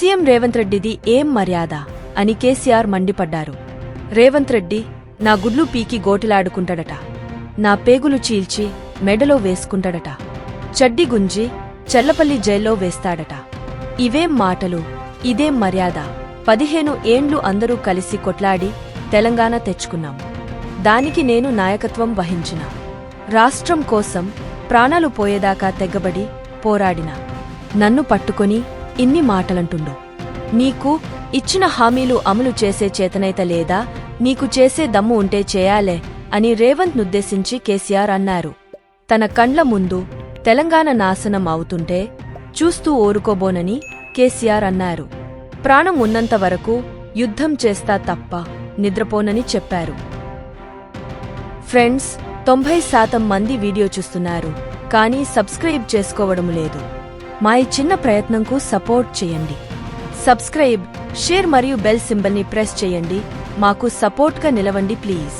CM Revanth రెడ్డిది ఏం మర్యాద? అని కేసీఆర్ మండిపడ్డారు. రేవంత్ రెడ్డి నా గుడ్లు పీకి గోటిలాడుకుంటాడట. నా పేగులు చీల్చి మెడలో వేసుకుంటాడట. చడ్డి గుంజి చెల్లపల్లి జైల్లో వేస్తాడట. ఇవేం మాటలు ఇదేం మర్యాద. పదిహేను ఏండ్లు అందరూ కలిసి కొట్లాడి తెలంగాణ తెచ్చుకున్నాం. దానికి నేను నాయకత్వం వహించిన. రాష్ట్రం కోసం ప్రాణాలు పోయేదాకా తెగ్గబడి పోరాడిన. నన్ను పట్టుకొని ఇన్ని మాటలంటుండు. నీకు ఇచ్చిన హామీలు అమలు చేసే చేతనైత లేదా నీకు చేసే దమ్ము ఉంటే చేయాలే అని రేవంత్ నుద్దేశించి కేసీఆర్ అన్నారు. తన కండ్ల ముందు తెలంగాణ నాశనం అవుతుంటే చూస్తూ ఓరుకోబోనని కేసీఆర్ అన్నారు. ప్రాణం ఉన్నంత వరకు యుద్ధం చేస్తా తప్ప నిద్రపోనని చెప్పారు. ఫ్రెండ్స్ తొంభై శాతం మంది వీడియో చూస్తున్నారు కానీ సబ్స్క్రైబ్ చేసుకోవడం లేదు. మా ఈ చిన్న ప్రయత్నంకు సపోర్ట్ చేయండి. సబ్స్క్రైబ్ షేర్ మరియు బెల్ సింబల్ని ప్రెస్ చేయండి. మాకు సపోర్ట్గా నిలవండి ప్లీజ్.